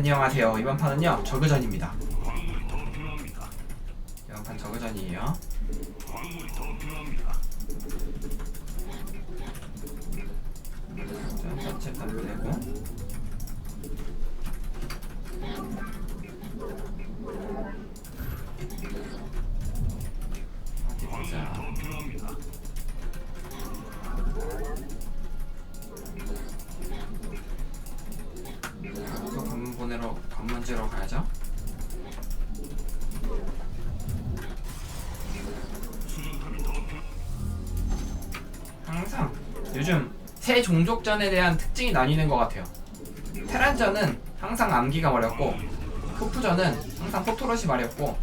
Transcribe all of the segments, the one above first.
네 안녕하세요. 이번 판은요 저그전입니다. 이번 판 저그전이에요. 다. 보내고 새 종족전에 대한 특징이 나뉘는 것 같아요. 테란전은 항상 암기가 어렵고 푸푸전은 항상 포토롯이 마렵고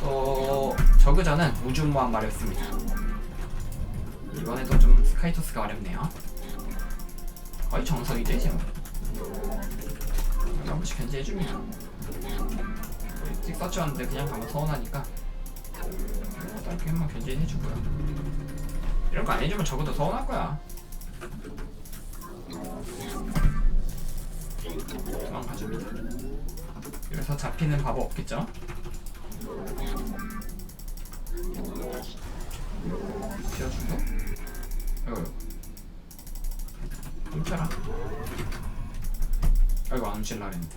또 저그전은 우주모함 마렵습니다. 이번에도 좀 스카이토스가 어렵네요. 거의 정석이죠 뭐. 한 번씩 견제해줍니다. 일찍 서치웠는데 그냥 가면 서운하니까 이렇게 한번 견제해주고요. 이런 거 안 해주면 적어도 서운할 거야. 도망가줍니다. 그래서 잡히는 바보 없겠죠? 쥐어주고 아이고 훔쳐라 아이고 안 훔칠라 그랬는데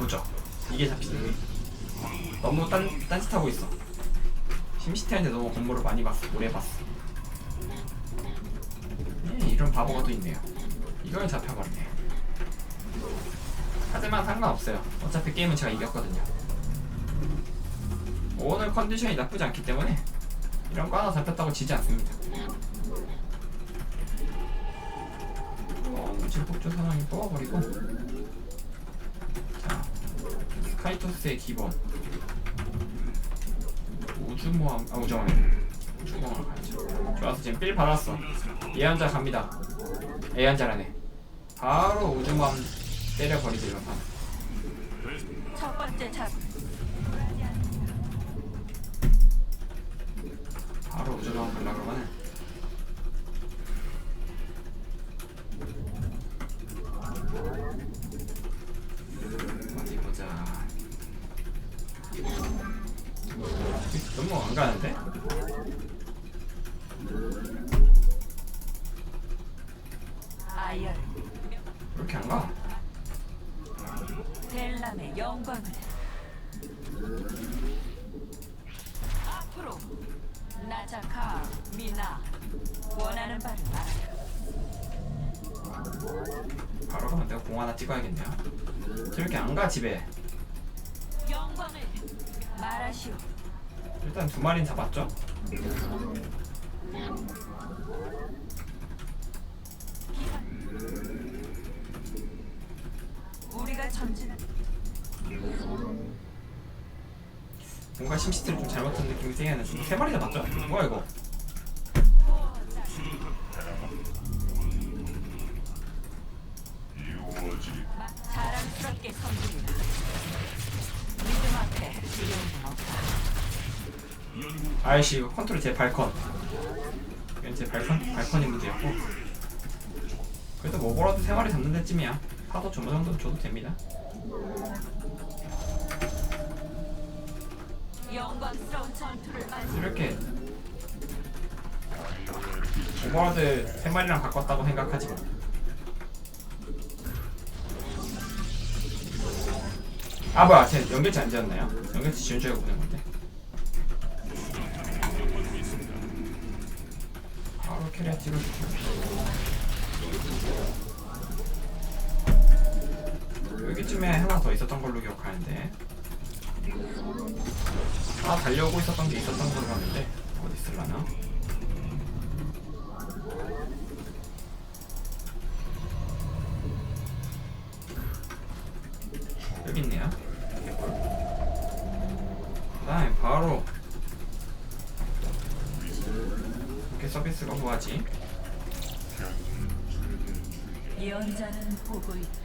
나쁘죠. 이게 잡히는 게 너무 딴, 딴짓하고 있어. 심시티한테 너무 공부를 많이 봤어. 오래 봤어. 예, 이런 바보가 또 있네요. 이걸 잡혀버리네. 하지만 상관없어요. 어차피 게임은 제가 이겼거든요. 오늘 컨디션이 나쁘지 않기 때문에 이런 거 하나 잡혔다고 지지 않습니다. 어, 질폭조 상황이 뽑아버리고. 자스 카이토스의 기본. 우주모함 아 우주모함. 우주모함 가야죠 좋아서 지금 삘 받았어. 예언자 갑니다. 예언자라네. 바로 우주모함 이런 판. 첫 번째 작. 바로 우주모함 가려 그러 너무 안 가는데? 아이얼 이렇게 안 가? 델람의 영광을. 앞으로 나자카 미나 원하는 바를 말하라. 바로 가면 내가 공 하나 찍어야겠네요. 저렇게 안 가 집에. 영광을 말하시오 일단 두 마리는 잡았죠? 우리가 전진 뭔가 심시티를 좀 잘못한 느낌이 나는데 세 마리 잡았죠? 뭐야 이거 아이씨 이거 컨트롤 제 발컨. 이건 제 발컨, 발컨이 문제였고. 그래도 뭐 뭐라도 세 마리 잡는 데쯤이야. 파도 좀 정도 줘도 됩니다. 이렇게 오버로드 세 마리랑 바꿨다고 생각하지 마. 아 뭐야. 제 연결체 안 지었나요? 연결체 지운 줄 알고 보낸 건데 캐리어 찍어주고 여기쯤에 하나 더 있었던 걸로 기억하는데 하나 달려오고 있었던 게 있었던 걸로 아는데 어디 있을라나? 여기 있네요. 그다음에 바로 서비스가 후하지. 예언자는 보고 있다.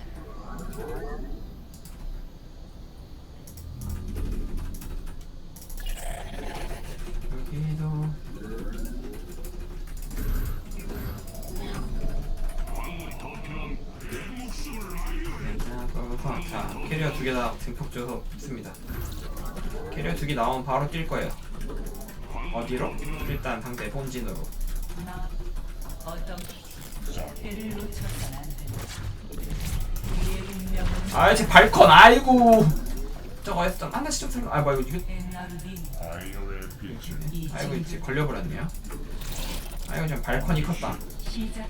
여기도. 네, 자 캐리어 두 개다 증폭 줘서 붙습니다. 캐리어 두 개 나오면 바로 뛸 거예요. 어디로? 일단 상대 본진으로. 나 어떤 안. 우리의 운명은 아제 발컨 아이고. 저거 했어. 하나씩 좀 생각 아 뭐야 이거 엔나르디 아이오의 빛을 이 아이고 이제 걸려버렸네요. 아이고 좀 발컨이 컸다. 시작.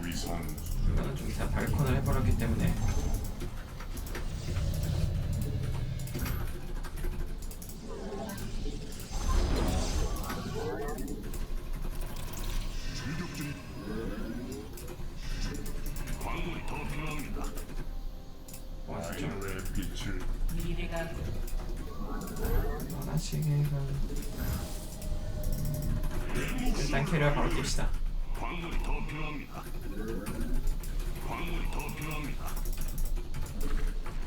위선 이거는 좀 이상 발컨을 해버렸기 때문에 캐리어 바로 뜁시다.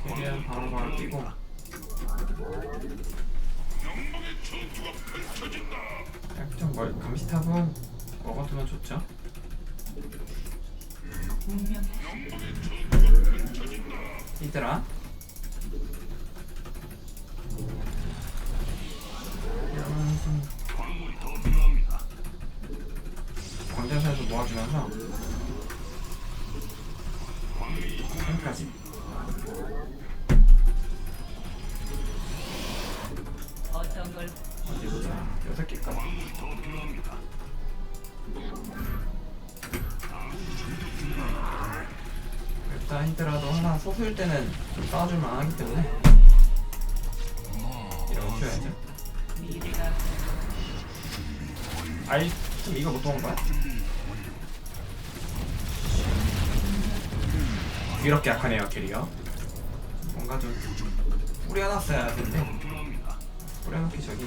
캐리어 바로 바로 뛰고. 약좀 뭘 감시탑은 먹어두면 좋죠. 운명 이들아 주면서 템까지. 어떤 걸? 어디 보자 여섯 개까지. 일단 히드라도 하나 소수일 때는 좀 싸워줄 만 하기 때문에 키워야죠. 미래가 아이 좀 이거 못 도온 거야? 이렇게 약하네요 캐리어 뭔가 좀 뿌려놨어야 되는데 뿌려놓기 저기.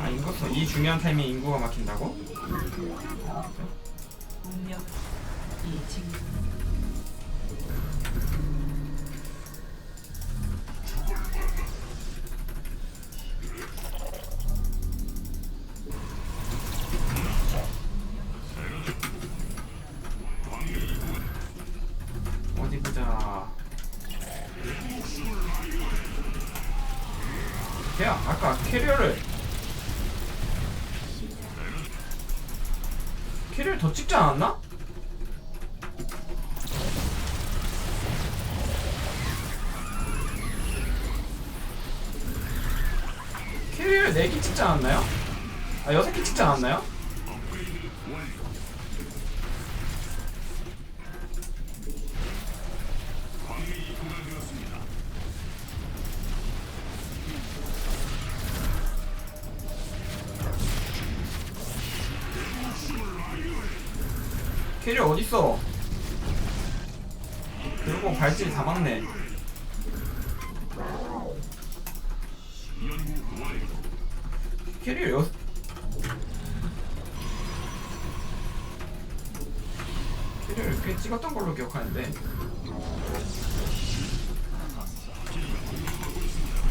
아 인구수 이 중요한 타이밍에 인구가 막힌다고? 운명 이 징. 어 캐리어를 캐리어를 더 찍지 않았나? 캐리어를 4개 찍지 않았나요? 아 6개 찍지 않았나요? 캐리어 여 캐리어를 꽤 찍었던 걸로 기억하는데.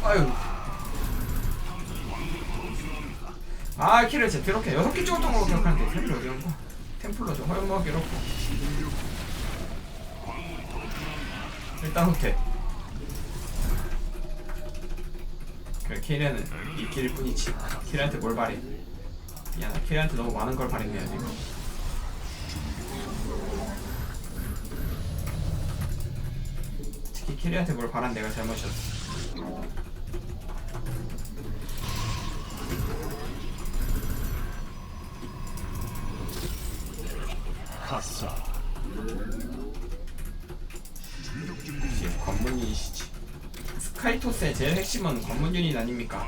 아유. 아 진짜 더럽게 여섯 개 찍었던 걸로 기억하는데 템플 어디 간 거야? 템플러 저 허용먹기 이렇고 일단 후퇴 그래 키리아는 이 길일 뿐이지 키리한테 뭘 바래 미안해 키리한테 너무 많은 걸 바랬네요 지금. 특히 키리한테 뭘 바란 내가 잘못이었어. 하사 스카이토스의 제일 핵심은 관문 유닛 아닙니까?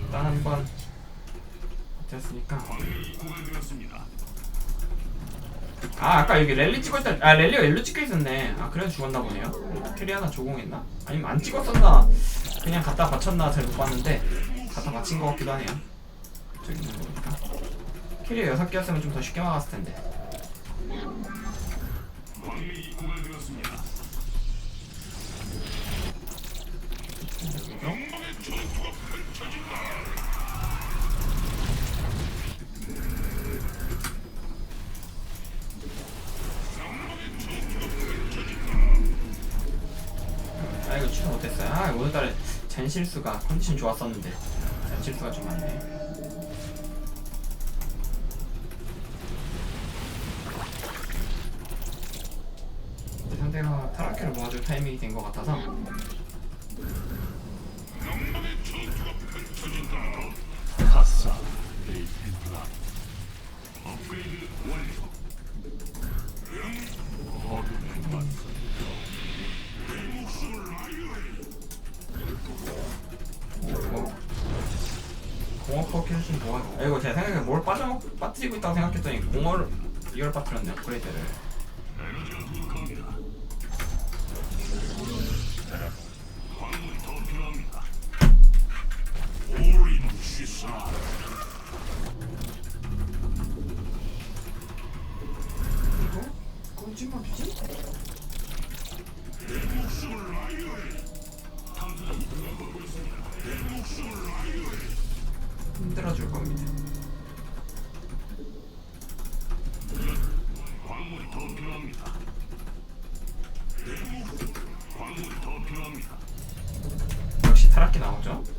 일단 한번 됐으니까? 아 아까 여기 랠리 찍었다 아 랠리가 일로 찍혀 있었네. 아 그래서 죽었나 보네요. 캐리 하나 조공했나? 아니면 안 찍었었나? 그냥 갖다 바쳤나 잘못 봤는데 갖다 바친 것 같기도 하네요 캐리어 여섯 개였으면 좀 더 쉽게 막았을 텐데. 아 이거 취소 못했어요. 아 오늘따라 젠 실수가 컨디션 좋았었는데. 젠 실수가 좀 많네 타락해를 모아줄 타이밍이 된 것 같아서. 가사 레이텐플라 어둠의 만뭐 공업 퍼킬좀 모아 아 이거 제가 생각에 뭘 빠져 빠뜨리고 있다고 생각했더니 공어를 이걸 빠뜨렸네 업그레이드를 이거? 꼼지마 주지? 힘들어줄 겁니다. 역시 타락기 나오죠?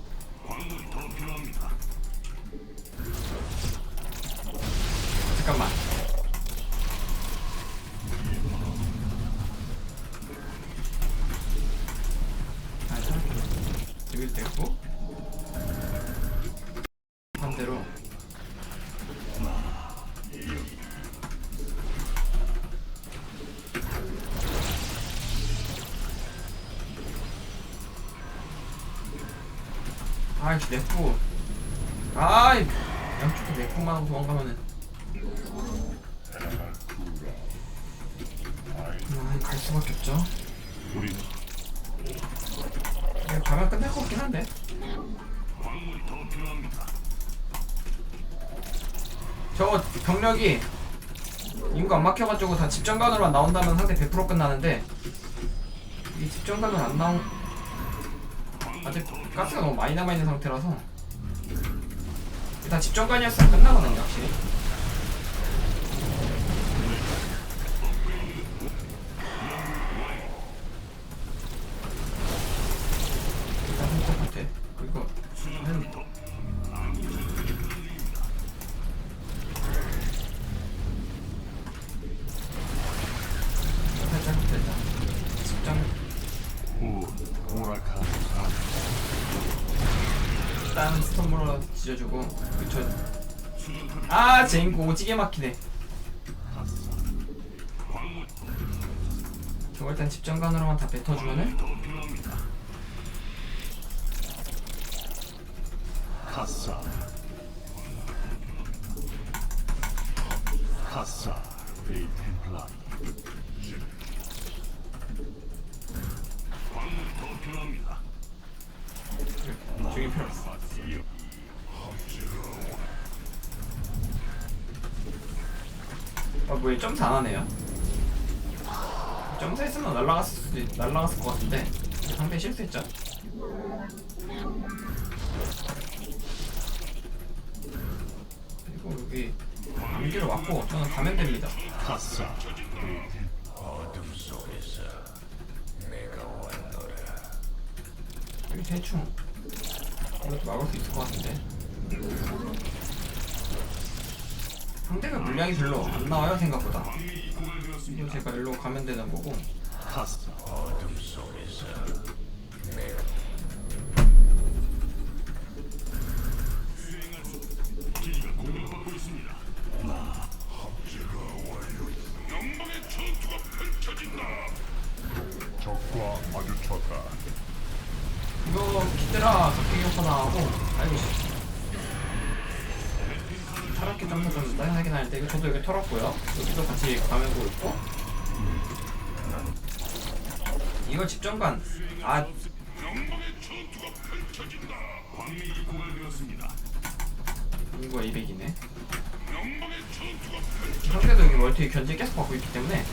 아이 내포 아이 양쪽에 내포만 하고 도망가면은. 아, 갈 수밖에 없죠? 우리는 그냥 가면 끝날 것 같긴 한데. 저거 병력이 인구 안 막혀가지고 다 집정관으로만 나온다면 상대 100% 끝나는데 이 집정관으로 안 나온 아직 가스가 너무 많이 남아있는 상태라서. 다 집정관이었으면 끝나거든요 확실히 일단 스톰으로 지져주고 그쵸. 아 제인고 오지게 막히네. 저거 일단 집정관으로만 다 뱉어주면은? 가사 가사 레이텐플라 저기 필요 아 뭐야 점수 안 하네요. 점수 했으면 날라갔을 수도 있- 날라갔을 것 같은데. 상대 실수했죠? 그리고 여기 암기를 왔고 저는 가면 됩니다. 가사 여기 대충 이것도 막을 수 있을 것 같은데. 상대가 물량이 별로 안 나와요 생각보다. 이거 제가 일로 가면 되는 거고 적기 효과 나하고 아이고 점수 좀 따하긴 하는데 이거 저도 여기 털었고요. 여기도 같이 가면고 있고. 이거 집정관 아 이거 200이네. 상대도 여기 멀티 견제 계속 받고 있기 때문에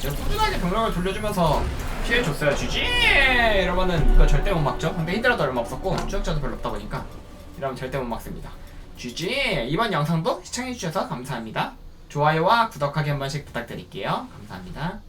제가 꾸준하게 병력을 돌려주면서 피해 줬어요. GG! 이러면은 이거 절대 못 막죠. 근데 히드라도 얼마 없었고 추적자도 별로 없다 보니까 이러면 절대 못 막습니다. GG! 이번 영상도 시청해주셔서 감사합니다. 좋아요와 구독하기 한 번씩 부탁드릴게요. 감사합니다.